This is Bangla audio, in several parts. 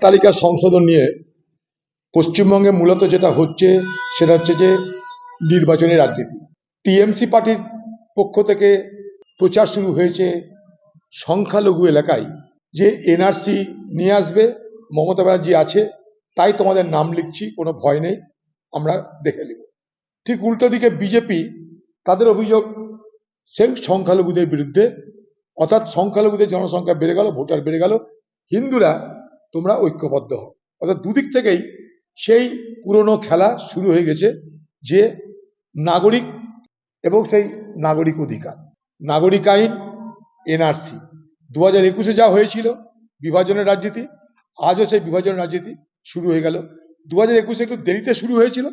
তালিকা সংশোধন নিয়ে পশ্চিমবঙ্গে মূলত যেটা হচ্ছে, সেটা হচ্ছে যে নির্বাচনী রাজনীতি। টিএমসি পার্টির পক্ষ থেকে প্রচার শুরু হয়েছে সংখ্যালঘু এলাকায়। যে এনআরসি নিয়ে আসবে, মমতা ব্যানার্জি আছে, তাই তোমাদের নাম লিখছি, কোনো ভয় নেই, আমরা দেখে নেব। ঠিক উল্টো দিকে বিজেপি, তাদের অভিযোগ, সেই সংখ্যালঘুদের বিরুদ্ধে, অর্থাৎ সংখ্যালঘুদের জনসংখ্যা বেড়ে গেল, ভোটার বেড়ে গেল। হিন্দুরা তোমরা ঐক্যবদ্ধ হও। অর্থাৎ দুদিক থেকেই সেই পুরনো খেলা শুরু হয়ে গেছে যে নাগরিক এবং সেই নাগরিক অধিকার। নাগরিক আইন, এনআরসি। দু হাজার একুশে যা হয়েছিল বিভাজনের রাজনীতি, আজও সেই বিভাজনের রাজনীতি শুরু হয়ে গেল। দু হাজার একুশে একটু দেরিতে শুরু হয়েছিল,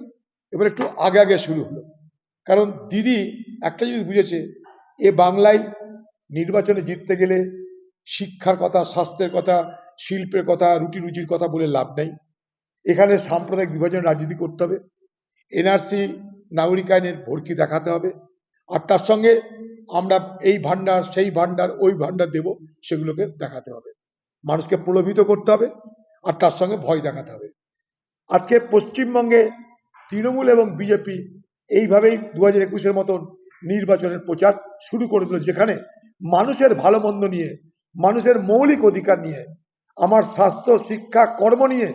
এবার একটু আগে আগে শুরু হলো। কারণ দিদি একটা জিনিস বুঝেছে, এ বাংলায় নির্বাচনে জিততে গেলে শিক্ষার কথা, স্বাস্থ্যের কথা শিল্পের কথা, রুটি রুজির কথা বলে লাভ নেই। এখানে সাম্প্রদায়িক বিভাজন রাজনীতি করতে হবে। এনআরসি নাগরিক আইনের ভর্তি দেখাতে হবে। আর তার সঙ্গে আমরা এই ভান্ডার সেই ভান্ডার ওই ভান্ডার দেব, সেগুলোকে দেখাতে হবে। মানুষকে প্রলোভিত করতে হবে আর তার সঙ্গে ভয় দেখাতে হবে। আজকে পশ্চিমবঙ্গে তৃণমূল এবং বিজেপি এইভাবেই দু হাজার একুশের মতন নির্বাচনের প্রচার শুরু করে দিল যেখানে মানুষের ভালো মন্দ নিয়ে, মানুষের মৌলিক অধিকার নিয়ে আমার স্বাস্থ্য, শিক্ষা, কর্ম নিয়ে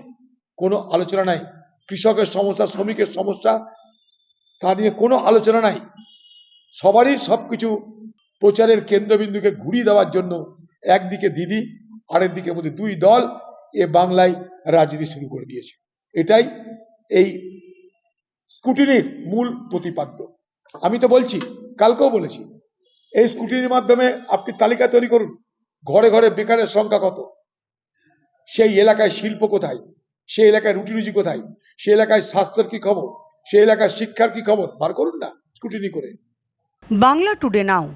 কোনো আলোচনা নাই। কৃষকের সমস্যা, শ্রমিকের সমস্যা, তা নিয়ে কোনো আলোচনা নাই। সবারই সব কিছু প্রচারের কেন্দ্রবিন্দুকে ঘুরিয়ে দেওয়ার জন্য একদিকে দিদি আরেক দিকে মধ্যে দুই দল এ বাংলায় রাজনীতি শুরু করে দিয়েছে। এটাই এই স্কুটিনির মূল প্রতিপাদ্য। আমি তো বলছি, কালকেও বলেছি, এই স্কুটিনির মাধ্যমে আপনি তালিকা তৈরি করুন, ঘরে ঘরে বেকারের সংখ্যা কত? সেই এলাকায় শিল্প কোথায়? সেই এলাকায় রুটি রুজি কোথায়? সেই এলাকায় স্বাস্থ্যের কি খবর? সেই এলাকায় শিক্ষার কি খবর? বার করুন না, স্কুটিনি করে। বাংলা টুডে নাও।